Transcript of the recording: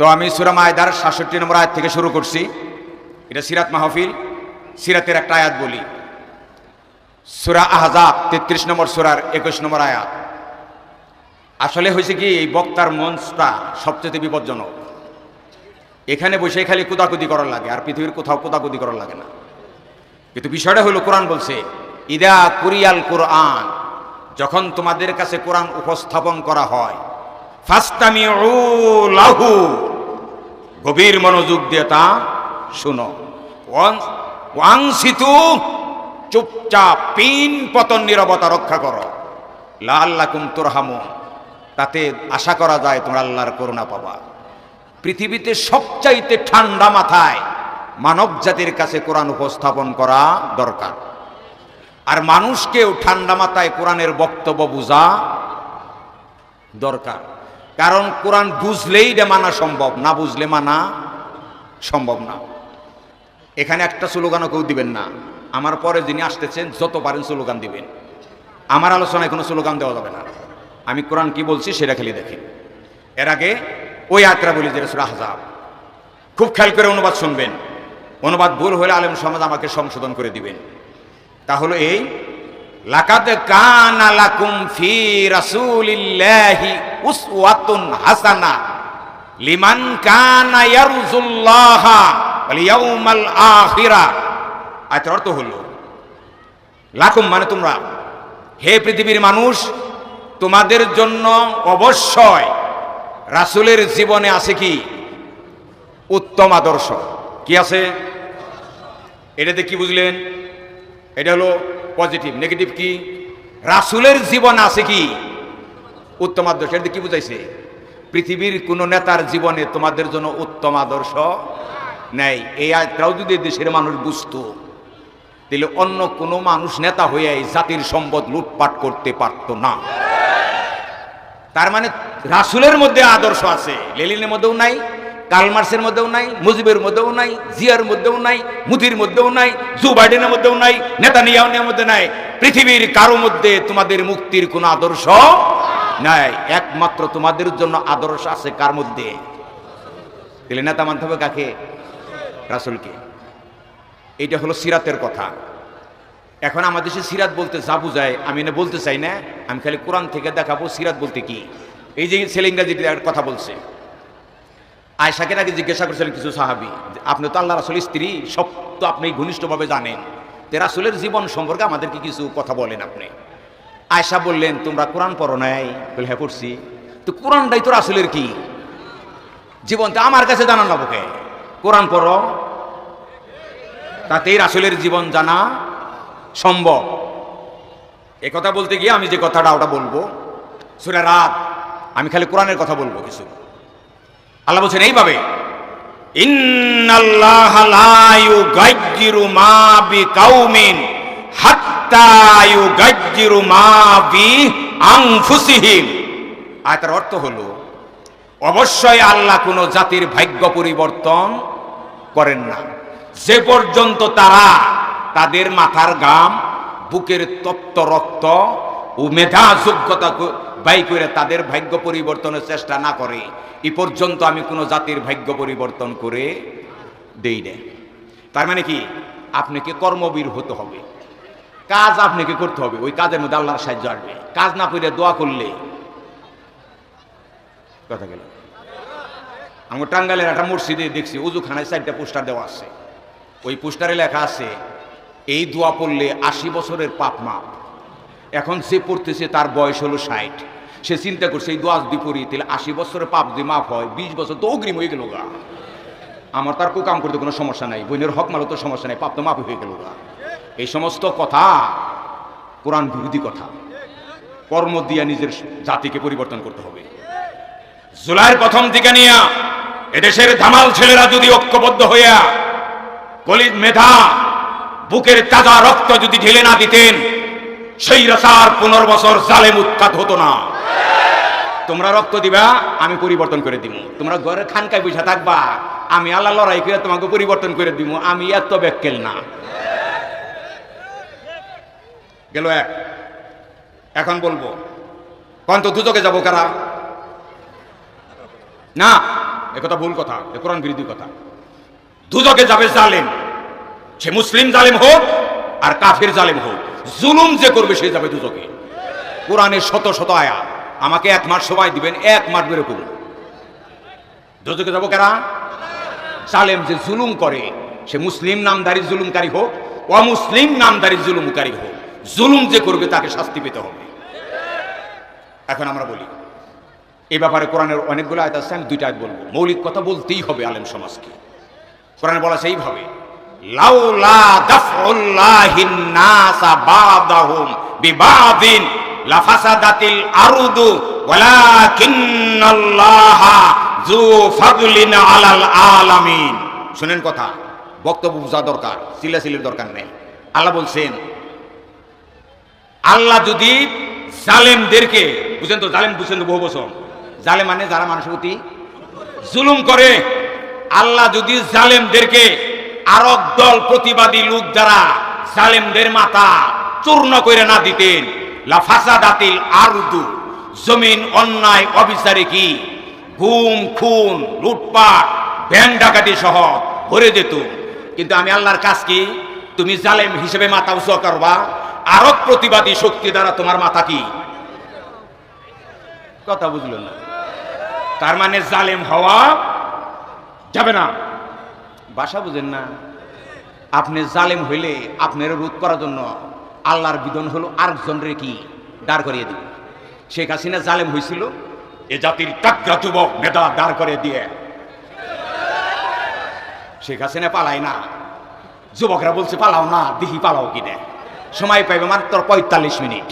তো আমি সুরা মায়দার সাতষট্টি নম্বর আয়াত থেকে শুরু করছি। এটা সিরাত মাহফিল, সিরাতের একটা আয়াত বলি। সুরা আহজাব তেত্রিশ নম্বর সুরার একুশ নম্বর আয়াত। আসলে হয়েছে কি, এই বক্তার মঞ্চটা সবচেয়ে বিপজ্জনক। এখানে বসে খালি কুদাকুদি করার লাগে, আর পৃথিবীর কোথাও কুদাকুদি করার লাগে না। কিন্তু বিষয়টা হলো, কোরআন বলছে, ইদা কুরিয়াল কোরআন যখন তোমাদের কাছে কোরআন উপস্থাপন করা হয় ফাস্তামি লাহু। গভীর মনোযোগ দিয়ে তা শুনো। ওয়াং- ওয়াংসিতু, চুপচাপ, পিন পতন নিরবতা রক্ষা করো। লাল্লাকুম তুরহামু তাতে আশা করা যায় তোমরা আল্লাহর করুণা পাবা। পৃথিবীতে সবচাইতে ঠান্ডা মাথায় মানব জাতির কাছে কোরআন উপস্থাপন করা দরকার। আর মানুষকেও ঠান্ডা মাথায় কোরআনের বক্তব্য বোঝা দরকার। কারণ কোরআন বুঝলেই এটা মানা সম্ভব, না বুঝলে মানা সম্ভব না। এখানে একটা স্লোগানও কেউ দিবেন না। আমার পরে যিনি আসতেছেন যত পারেন স্লোগান দিবেন। আমার আলোচনায় কোনো স্লোগান দেওয়া যাবে না। আমি কোরআন কি বলছি সেটা খালি দেখি এর আগে ওই আত্রা বলি যে রসুল আহজাব। খুব খেয়াল করে অনুবাদ শুনবেন। অনুবাদ ভুল হলে আলেম সমাজ আমাকে সংশোধন করে দিবেন। তাহলে এই লাকাতে কানা লাকুম ফি রাসূলিল্লাহি উসওয়াতুন হাসানা। লিমান কানা ইয়ারজুল্লাহ ওয়াল ইয়াউমাল আখিরা। আয়াতের অর্থ হলো, লাকুম মানে তোমরা। হে পৃথিবীর মানুষ, তোমাদের জন্য অবশ্যই রাসূলের জীবনে আছে কি? উত্তম আদর্শ। কি আছে? এটাতে কি বুঝলেন? এটা হলো পজিটিভ, নেগেটিভ কি? রাসুলের জীবন আছে কি? উত্তম আদর্শ এটা কি বুঝাইছে? পৃথিবীর কোন নেতার জীবনে তোমাদের জন্য উত্তম আদর্শ নেই। এই আয়াতটাও যদি দেশের মানুষ বুঝতো, তাহলে অন্য কোনো মানুষ নেতা হয়ে এই জাতির সম্পদ লুটপাট করতে পারত না। তার মানে রাসুলের মধ্যে আদর্শ আছে, লেলিনের মধ্যেও নাই কালমার্সের মধ্যেও নাই, মুজিবের মধ্যেও নাই, জিয়ার মধ্যেও নাই, মুদির মধ্যেও নাই, জু বাইডেনের মধ্যেও নাই নেতানিয়ানের মধ্যে নাই। পৃথিবীর কারও মধ্যে তোমাদের মুক্তির কোনো আদর্শ নাই, একমাত্র তোমাদের জন্য আদর্শ আছে কার মধ্যে? তাহলে নেতা মানতে হবে কাকে? রাসুলকে। এইটা হলো সিরাতের কথা। এখন আমাদের সে সিরাত বলতে যা বুঝায়, আমি না বলতে চাই না, আমি খালি কোরআন থেকে দেখাবো সিরাত বলতে কি। এই যে ছেলে ইংরাজি কথা বলছে। আয়সাকে নাকি জিজ্ঞাসা করেছিলেন কিছু সাহাবি আপনি তো আল্লাহ রাসুল স্ত্রী, সব তো আপনি ঘনিষ্ঠভাবে জানেন। তে রাসুলের জীবন সম্পর্কে আমাদেরকে কিছু কথা বলেন আপনি। আয়সা বললেন, তোমরা কোরআন পড়ো নাই? বলে হ্যাঁ পড়ছি। তো কোরআনটাই তো রাসুলের কি? জীবনটা আমার কাছে জানান না বুকে। কোরআন পড়ো, তাতেই রাসুলের জীবন জানা সম্ভব। এ কথা বলতে গিয়ে আমি যে কথাটা, ওটা বলব। সুরে রাত, আমি খালি কোরআনের কথা বলব কিছু। আল্লাহ বলছেন, এইভাবে, ইন্নাল্লাহ লা ইউগাজ্জিরু মা বিকাউমিন হাত্তা আয়াতের অর্থ হলো, অবশ্যই আল্লাহ কোনো জাতির ভাগ্য পরিবর্তন করেন না। যে পর্যন্ত তারা তাদের মাথার গাম বুকের তপ্ত রক্ত ও মেধা যোগ্যতা ব্যয় করে তাদের ভাগ্য পরিবর্তনের চেষ্টা না করে, এ পর্যন্ত আমি কোনো জাতির ভাগ্য পরিবর্তন করে দেই না তার মানে কি? আপনাকে কর্মবীর হতে হবে। কাজ আপনাকে করতে হবে, ওই কাজের মধ্যে আল্লাহর সাহায্য আসবে। কাজ না করে দোয়া করলে। কথা গেল। আমার টাঙ্গালের একটা মসজিদে দেখছি, উজুখানায় চারটা পোস্টার দেওয়া আছে। ওই পোস্টারে লেখা আছে, এই দোয়া পড়লে আশি বছরের পাপ মাপ এখন সে পড়তেছে তার বয়স হলো ষাট। সে চিন্তা করছে, এই দোয়া যদি পড়ি, তাহলে আশি বছরের পাপ যদি মাফ হয়, বিশ বছর তো অগ্রিম হয়ে গেল গা। আমার তার কাম করতে কোনো সমস্যা নাই, বোনের হক মালো তো সমস্যা নাই, পাপ তো মাফ হয়ে গেল গা। এই সমস্ত কথা কোরআন বিরোধী কথা। কর্ম দিয়া নিজের জাতিকে পরিবর্তন করতে হবে। জুলাইয়ের প্রথম দিকে নিয়ে এদেশের ধামাল ছেলেরা যদি ঐক্যবদ্ধ হইয়া গলিত মেধা, বুকের তাজা রক্ত যদি ঢেলে না দিতেন, সেই রসার পনেরো বছর জালেম উৎখাত হতো না। তোমরা রক্ত দিবা, আমি পরিবর্তন করে দিব তোমরা ঘরে খানকায় বসে থাকবা, আমি আল্লাহ লড়াই করে তোমাকে পরিবর্তন করে দিব আমি এত ব্যাকেল না। গেল এক। এখন বলব কন তো দুচকে যাব কারা? না কথা ভুল কথা, এ কোরআন বিরোধী কথা। দুদকে যাবে জালেম, সে মুসলিম জালেম হোক আর কাফের জালেম হোক। জুলুম যে করবে সে যাবে দুদকে কোরআনের শত শত আয়া আমাকে এক মাস সময় দিবেন, এক মাস বেরো করুন দুদকে যাব কারা? জালেম যে জুলুম করে, সে মুসলিম নামদারি জুলুমকারী হোক, অমুসলিম নামদারি জুলুমকারী হোক। জুলুম যে করবে তাকে শাস্তি পেতে হবে। এখন আমরা বলি এই ব্যাপারে কোরআনের অনেকগুলো আয়াত আছে, আমি দুইটা আয়াত বলব। মৌলিক কথা বলতেই হবে আলেম সমাজকে। কোরআনে বলা সেইভাবে লাউলা আলামিন। শুনেন কথা, বক্তব্য বোঝা দরকার, সিলাসিলির দরকার নেই। আল্লাহ বলছেন আল্লাহ যদি জালেমদেরকে, বুঝেন তো, জালেম বুঝছেন তো বহু বছর। জালেম মানে যারা মানুষের প্রতি জুলুম করে। আল্লাহ যদি জালেমদেরকে আরব দল প্রতিবাদী লোক যারা জালেমদের মাথা চূর্ণ করে না দিতেন লাফাসাদাতিল আরদু, জমিন অন্যায়, অবিচারে কি? গুম খুন, লুটপাট ব্যান ডাকাতি সহ ভরে যেত। কিন্তু আমি আল্লাহর কাজ কি? তুমি জালেম হিসেবে মাথা উঁচু করবা। আরব প্রতিবাদী শক্তি দ্বারা তোমার মাথা কি? কথা বুঝলো না। তার মানে জালেম হওয়া যাবে না। বাসা বুঝেন না। আপনি জালেম হইলে আপনার রোধ করার জন্য আল্লাহর বিধান হলো আরেকজনের কি? দাঁড় করিয়ে দিবে। শেখ হাসিনা জালেম হয়েছিল এ জাতির টাকরা যুবক মেধা দাঁড় করে দিয়ে। শেখ হাসিনা পালায় না। যুবকরা বলছে, পালাও না, দিহি পালাও কিনে। সময় পাইবে মাত্র পঁয়তাল্লিশ মিনিট।